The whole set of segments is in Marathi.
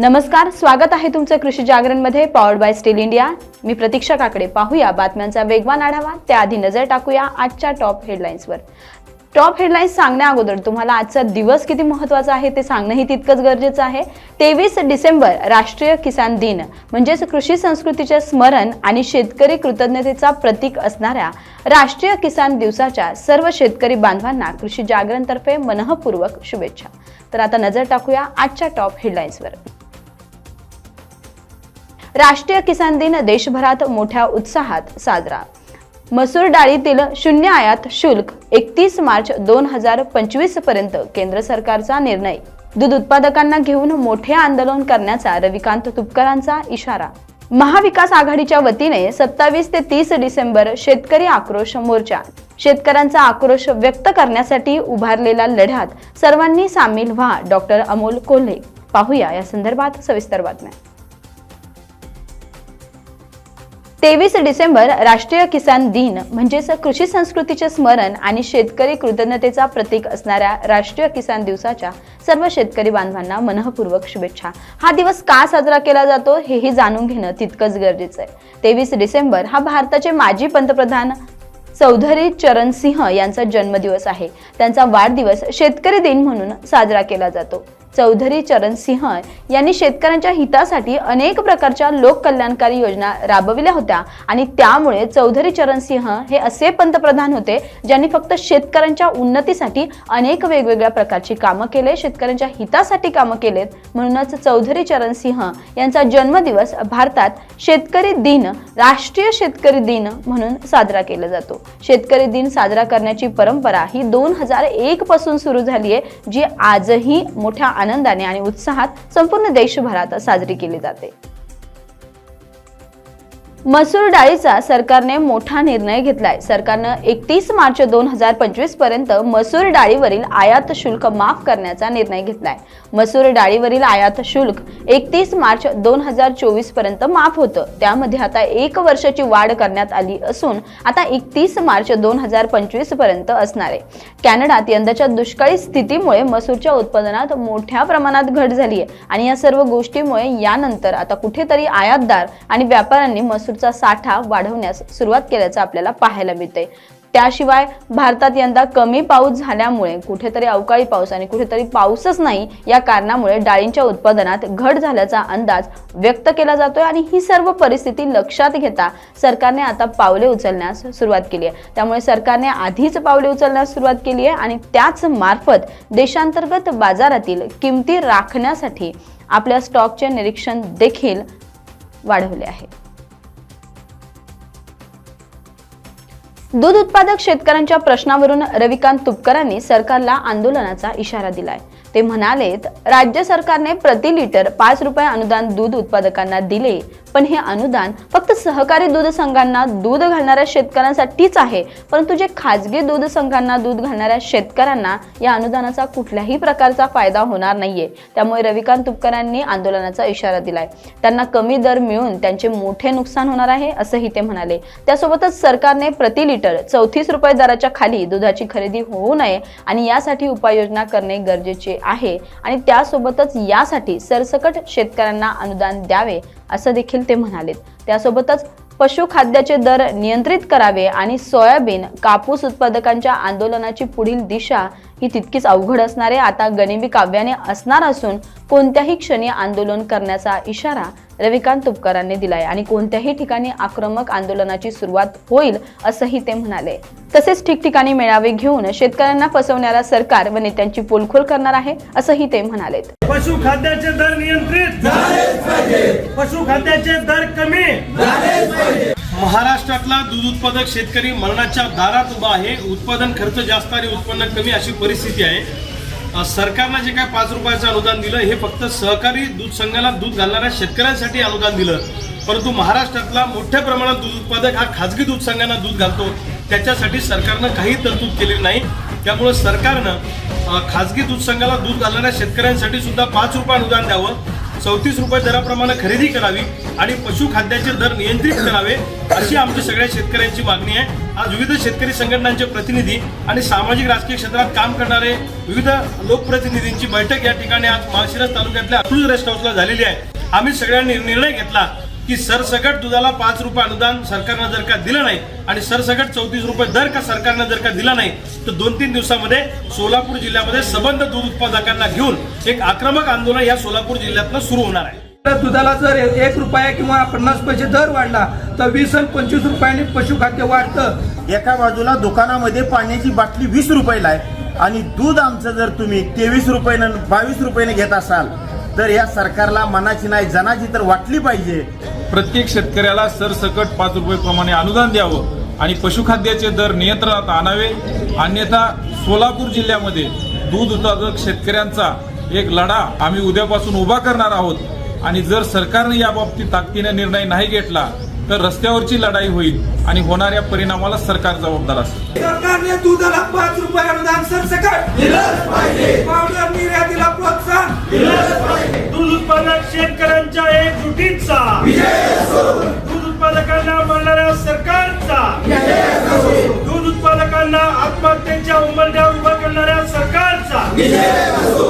नमस्कार स्वागत आहे तुमचं कृषी जागरणमध्ये पॉवर्ड बाय स्टील इंडिया मी प्रतीक्षा काकडे पाहूया बातम्यांचा वेगवान आढावा. त्याआधी नजर टाकूया आजच्या टॉप हेडलाईन्सवर टॉप हेडलाईन्स सांगण्या अगोदर तुम्हाला आजचा दिवस किती महत्त्वाचा आहे ते सांगणंही तितकंच गरजेचं आहे. तेवीस डिसेंबर राष्ट्रीय किसान दिन. म्हणजेच कृषी संस्कृतीचे स्मरण आणि शेतकरी कृतज्ञतेचा प्रतीक असणाऱ्या राष्ट्रीय किसान दिवसाच्या सर्व शेतकरी बांधवांना कृषी जागरणतर्फे मनःपूर्वक शुभेच्छा. तर आता नजर टाकूया आजच्या टॉप हेडलाईन्सवर राष्ट्रीय किसान दिन देशभरात मोठ्या उत्साहात साजरा. मसूर डाळीतील शून्य आयात शुल्क एकतीस मार्च दोन हजार पंचवीसपर्यंत केंद्र सरकारचा निर्णय. दूध उत्पादकांना घेऊन मोठे आंदोलन करण्याचा रविकांत तुपकरांचा इशारा. महाविकास आघाडीच्या वतीने सत्तावीस ते तीस डिसेंबर शेतकरी आक्रोश मोर्चा. शेतकऱ्यांचा आक्रोश व्यक्त करण्यासाठी उभारलेल्या लढ्यात सर्वांनी सामील व्हा डॉक्टर अमोल कोल्हे. पाहूया या संदर्भात सविस्तर बातम्या. तेवीस डिसेंबर राष्ट्रीय किसान दिन म्हणजेच कृषी संस्कृतीचे स्मरण आणि शेतकरी कृतज्ञतेचा प्रतीक असणाऱ्या राष्ट्रीय किसान दिवसाच्या सर्व शेतकरी बांधवांना मनःपूर्वक शुभेच्छा. हा दिवस का साजरा केला जातो हेही जाणून घेणं तितकंच गरजेचं आहे. तेवीस डिसेंबर हा भारताचे माजी पंतप्रधान चौधरी चरण सिंह यांचा जन्मदिवस आहे. त्यांचा वाढदिवस शेतकरी दिन म्हणून साजरा केला जातो. चौधरी चरण सिंह यांनी शेतकऱ्यांच्या हितासाठी अनेक प्रकारच्या लोककल्याणकारी योजना राबविल्या होत्या. आणि त्यामुळे चौधरी चरण सिंह हे असे पंतप्रधान होते ज्यांनी फक्त शेतकऱ्यांच्या उन्नतीसाठी अनेक वेगवेगळ्या प्रकारची कामं केले शेतकऱ्यांच्या हितासाठी कामं केलेत. म्हणूनच चौधरी चरण सिंह यांचा जन्मदिवस भारतात शेतकरी दिन राष्ट्रीय शेतकरी दिन म्हणून साजरा केला जातो. शेतकरी दिन साजरा करण्याची परंपरा ही दोन हजार एक पासून सुरू झाली आहे जी आजही मोठ्या आनंदाने आणि उत्साहात संपूर्ण देशभरात साजरी केली जाते. मसूर डाळीचा सरकारने मोठा निर्णय घेतलाय. सरकारनं एकतीस मार्च दोन हजार पंचवीसपर्यंत मसूर डाळीवरील आयात शुल्क माफ करण्याचा निर्णय घेतलाय. मसूर डाळीवरील आयात शुल्क एकतीस मार्च दोन हजार चोवीसपर्यंत माफ होतं. त्यामध्ये आता एक वर्षाची वाढ करण्यात आली असून आता एकतीस मार्च दोन हजार पंचवीसपर्यंत असणार आहे. कॅनडात यंदाच्या दुष्काळी स्थितीमुळे मसूरच्या उत्पादनात मोठ्या प्रमाणात घट झाली आहे आणि या सर्व गोष्टीमुळे यानंतर आता कुठेतरी आयातदार आणि व्यापाऱ्यांनी मसूर मसूरचा साठा वाढवण्यास सुरुवात केल्याचं आपल्याला पाहायला मिळतंय. त्याशिवाय भारतात यंदा कमी पाऊस झाल्यामुळे कुठेतरी अवकाळी पाऊस आणि कुठेतरी पाऊसच नाही या कारणामुळे डाळींच्या उत्पादनात घट झाल्याचा अंदाज व्यक्त केला जातोय आणि ही सर्व परिस्थिती लक्षात घेता सरकारने आता पावले उचलण्यास सुरुवात केली आहे. त्यामुळे सरकारने आधीच पावले उचलण्यास सुरुवात केली आहे आणि त्याच मार्फत देशांतर्गत बाजारातील किमती राखण्यासाठी आपल्या स्टॉकचे निरीक्षण देखील वाढवले आहे. दूध उत्पादक शेतकऱ्यांच्या प्रश्नावरून रविकांत तुपकरांनी सरकारला आंदोलनाचा इशारा दिलाय. ते म्हणालेत राज्य सरकारने प्रति लिटर पाच रुपये अनुदान दूध उत्पादकांना दिले पण हे अनुदान फक्त सहकारी दूध संघांना दूध घालणाऱ्या शेतकऱ्यांसाठीच आहे. परंतु जे खाजगी दूध संघांना दूध घालणाऱ्या शेतकऱ्यांना या अनुदानाचा कुठल्याही प्रकारचा फायदा होणार नाहीये. त्यामुळे रविकांत तुपकरांनी आंदोलनाचा इशारा दिलाय. त्यांना कमी दर मिळून त्यांचे मोठे नुकसान होणार आहे असंही ते म्हणाले. त्यासोबतच सरकारने प्रति लिटर चौतीस रुपये दराच्या खाली दुधाची खरेदी होऊ नये आणि यासाठी उपाययोजना करणे गरजेचे आहे. आणि त्यासोबतच यासाठी सरसकट शेतकऱ्यांना अनुदान द्यावे असं देखील ते म्हणालेत. त्यासोबतच पशुखाद्याचे दर नियंत्रित करावे आणि सोयाबीन कापूस उत्पादकांच्या आंदोलनाची पुढील दिशा ही तितकीच अवघड असणारे आता गनिमी काव्याने असणार असून कोणत्याही क्षणी आंदोलन करण्याचा इशारा रविकांत तुपकरांनी दिलाय आणि कोणत्याही ठिकाणी आक्रमक आंदोलनाची सुरुवात होईल असंही ते म्हणाले. तसेच ठिकठिकाणी मेळावे घेऊन शेतकऱ्यांना फसवण्याला सरकार व नेत्यांची पोलखोल करणार आहे असंही ते म्हणाले पशुखाद्याचे दर नियंत्रित. पशुखाद्याचे दर कमी. महाराष्ट्रातला दूध उत्पादक शेतकरी मरणाच्या दारात उभा आहे. उत्पादन खर्च जास्त आणि उत्पन्न कमी अशी परिस्थिती आहे. सरकारनं जे काय पाच रुपयाचं अनुदान दिलं हे फक्त सहकारी दूध संघाला दूध घालणाऱ्या शेतकऱ्यांसाठी अनुदान दिलं. परंतु महाराष्ट्रातला मोठ्या प्रमाणात दूध उत्पादक हा खाजगी दूध संघांना दूध घालतो. त्याच्यासाठी सरकारनं काही तरतूद केलेली नाही. त्यामुळे सरकारनं खाजगी दूध संघाला दूध घालणाऱ्या शेतकऱ्यांसाठी सुद्धा पाच रुपये अनुदान द्यावं. चौतीस रुपये दराप्रमाणे खरेदी करावी आणि पशुखाद्याचे दर नियंत्रित करावे अशी आमच्या सगळ्या शेतकऱ्यांची मागणी आहे. आज विविध शेतकरी संघटनांचे प्रतिनिधी आणि सामाजिक राजकीय क्षेत्रात काम करणारे विविध लोकप्रतिनिधींची बैठक या ठिकाणी आज माळशिरस तालुक्यातल्या अतुल रेस्ट हाऊसला झालेली आहे. आम्ही सगळ्यांनी निर्णय घेतला की सरसकट दुधाला पाच रुपये अनुदान सरकारनं जर का दिलं नाही आणि सरसकट चौतीस रुपये दर का सरकारनं जर का दिला नाही तर दोन तीन दिवसामध्ये सोलापूर जिल्ह्यामध्ये सबंध दूध उत्पादकांना घेऊन एक आक्रमक आंदोलन या सोलापूर जिल्ह्यातनं सुरू होणार आहे. तर दुधाला जर एक रुपया किंवा पन्नास पैसे दर वाढला तर वीस आणि पंचवीस रुपयांनी पशुखाद्य वाढतं. एका बाजूला दुकानामध्ये पाण्याची बाटली वीस रुपयाला आहे आणि दूध आमचं जर तुम्ही तेवीस रुपयानं बावीस रुपयाने घेत असाल तर या सरकारला मनाची नाही जनाची तर वाटली पाहिजे. प्रत्येक शेतकऱ्याला सरसकट पाच रुपये प्रमाणे अनुदान द्यावं आणि पशुखाद्याचे दर नियंत्रणात आणावे. अन्यथा सोलापूर जिल्ह्यामध्ये दूध उत्पादक शेतकऱ्यांचा एक लढा आम्ही उद्यापासून उभा करणार आहोत. आणि जर सरकारने याबाबतीत ताकदीने निर्णय नाही घेतला तर रस्त्यावरची लढाई होईल आणि होणाऱ्या परिणामाला सरकार जबाबदार असेल. सरकारने दुधाला पाच रुपये अनुदान सरसकट दिलंच पाहिजे. पावडर निर्यातीला प्रोत्साहन दूध उत्पादक शेतकऱ्यांच्या एकजुटीचा दूध उत्पादकांना मारणाऱ्या सरकारचा दूध उत्पादकांना आत्महत्येच्या उंबरठ्यावर उभा करणाऱ्या सरकारचा दुधाला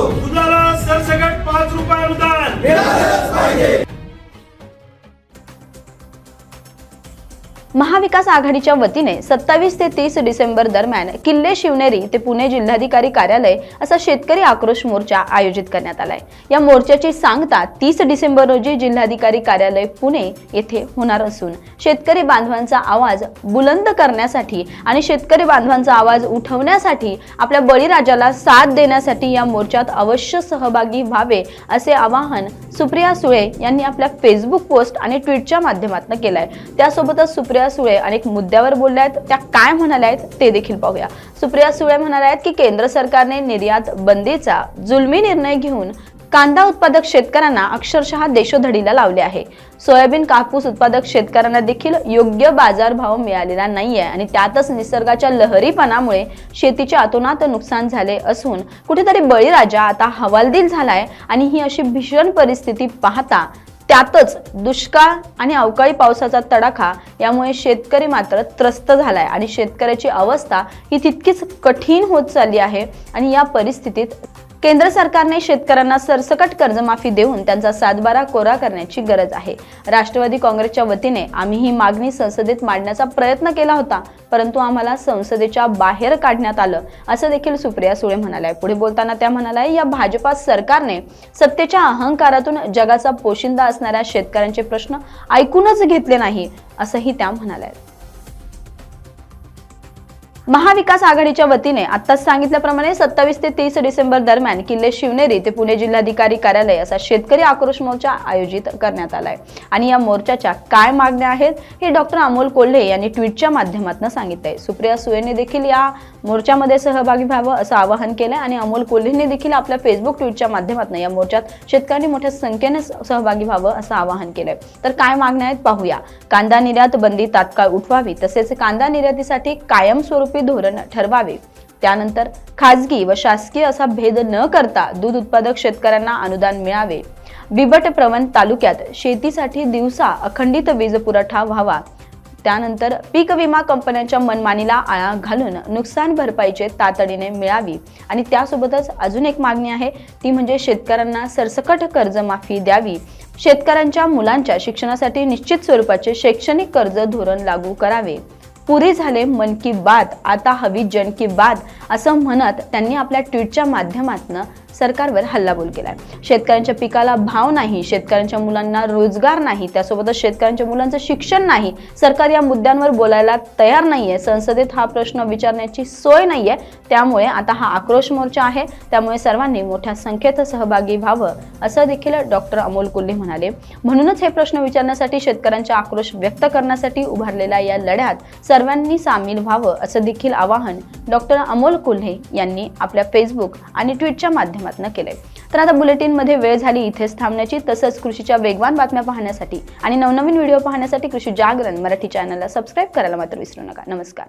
महाविकास आघाडीच्या वतीने सत्तावीस ते तीस डिसेंबर दरम्यान किल्ले शिवनेरी ते पुणे जिल्हाधिकारी कार्यालय असा शेतकरी आक्रोश मोर्चा आयोजित करण्यात आलाय. या मोर्चाची सांगता तीस डिसेंबर रोजी जिल्हाधिकारी कार्यालय पुणे येथे होणार असून शेतकरी बांधवांचा आवाज बुलंद करण्यासाठी आणि शेतकरी बांधवांचा आवाज उठवण्यासाठी आपल्या बळीराजाला साथ देण्यासाठी या मोर्चात अवश्य सहभागी व्हावे असे आवाहन सुप्रिया सुळे यांनी आपल्या फेसबुक पोस्ट आणि ट्विटच्या माध्यमातून केलंय. त्यासोबतच सुप्रिया सुळे अनेक मुद्द्यावर बोलल्या आहेत त्या काय म्हणाल्या आहेत ते देखील पाहूया. सुप्रिया सुळे म्हणाल्या आहेत की केंद्र सरकारने निर्यात बंदीचा जुलमी निर्णय घेऊन कांदा उत्पादक शेतकऱ्यांना अक्षरशः देशोधडीला लावले आहे. सोयाबीन कापूस उत्पादक शेतकऱ्यांना देखील योग्य बाजारभाव मिळालेला नाहीये आणि त्यातच निसर्गाच्या लहरीपणामुळे शेतीचे अतोनात नुकसान झाले असून कुठेतरी बळीराजा आता हवालदिल झालाय आणि ही अशी भीषण परिस्थिती पाहता त्यातच दुष्काळ आणि अवकाळी पावसाचा तडाखा यामुळे शेतकरी मात्र त्रस्त झालाय आणि शेतकऱ्याची अवस्था ही तितकीच कठीण होत चालली आहे आणि या परिस्थितीत केंद्र सरकारने शेतकऱ्यांना सरसकट कर्जमाफी देऊन त्यांचा सातबारा कोरा करण्याची गरज आहे. राष्ट्रवादी काँग्रेसच्या वतीने आम्ही ही मागणी संसदेत मांडण्याचा प्रयत्न केला होता परंतु आम्हाला संसदेच्या बाहेर काढण्यात आलं असं देखील सुप्रिया सुळे म्हणाल्या. पुढे बोलताना त्या म्हणाल्या या भाजपा सरकारने सत्तेच्या अहंकारातून जगाचा पोशिंदा असणाऱ्या शेतकऱ्यांचे प्रश्न ऐकूनच घेतले नाही असंही त्या म्हणाल्या. महाविकास आघाडीच्या वतीने आत्ताच सांगितल्याप्रमाणे सत्तावीस ते तीस डिसेंबर दरम्यान किल्ले शिवनेरी ते पुणे जिल्हाधिकारी कार्यालय असा शेतकरी आक्रोश मोर्चा आयोजित करण्यात आलाय. आणि या मोर्चाच्या काय मागण्या आहेत हे डॉक्टर अमोल कोल्हे यांनी ट्विटच्या माध्यमातून सांगितलंय. सुप्रिया सुळेने देखील या मोर्चामध्ये सहभागी व्हावं असं आवाहन केलंय आणि अमोल कोल्हेंनी देखील आपल्या फेसबुक ट्विटच्या माध्यमातून या मोर्चात शेतकऱ्यांनी मोठ्या संख्येने सहभागी व्हावं असं आवाहन केलंय. तर काय मागण्या आहेत पाहूया. कांदा निर्यात बंदी तात्काळ उठवावी तसेच कांदा निर्यातीसाठी कायमस्वरूपी धोरण ठरवावे. त्यानंतर खाजगी व शासकीय असा भेद न करता दूध उत्पादक शेतकऱ्यांना अनुदान मिळावे. बिबट प्रवण तालुक्यात शेतीसाठी दिवसा अखंडित वीज पुरवठा व्हावा. त्यानंतर पीक विमा कंपन्यांच्या मनमानीला आळा घालून नुकसान भरपाईचे तातडीने मिळावी. आणि त्यासोबतच अजून एक मागणी आहे ती म्हणजे शेतकऱ्यांना सरसकट कर्जमाफी द्यावी. शेतकऱ्यांच्या मुलांच्या शिक्षणासाठी निश्चित स्वरूपाचे शैक्षणिक कर्ज धोरण लागू करावे. पुरे झाले मन की बात आता हवी जन की बात असं म्हणत त्यांनी आपल्या ट्विटच्या माध्यमातून सरकारवर हल्लाबोल केलाय. शेतकऱ्यांच्या पिकाला भाव नाही शेतकऱ्यांच्या मुलांना रोजगार नाही त्यासोबतच शेतकऱ्यांच्या मुलांचं शिक्षण नाही. सरकार या मुद्द्यांवर बोलायला तयार नाहीये. संसदेत हा प्रश्न विचारण्याची सोय नाहीये. त्यामुळे आता हा आक्रोश मोर्चा आहे. त्यामुळे सर्वांनी मोठ्या संख्येत सहभागी व्हावं असं देखील डॉक्टर अमोल कुल्ले म्हणाले. म्हणूनच हे प्रश्न विचारण्यासाठी शेतकऱ्यांचा आक्रोश व्यक्त करण्यासाठी उभारलेल्या या लढ्यात सर्वांनी सामील व्हावं असं देखील आवाहन डॉक्टर अमोल कुल्हे यांनी आपल्या फेसबुक आणि ट्विटच्या माध्यमातून केलंय. तर आता बुलेटिनमध्ये वेळ झाली इथेच थांबण्याची तसंच कृषीच्या वेगवान बातम्या पाहण्यासाठी आणि नवनवीन व्हिडिओ पाहण्यासाठी कृषी जागरण मराठी चॅनलला सबस्क्राईब करायला मात्र विसरू नका. नमस्कार.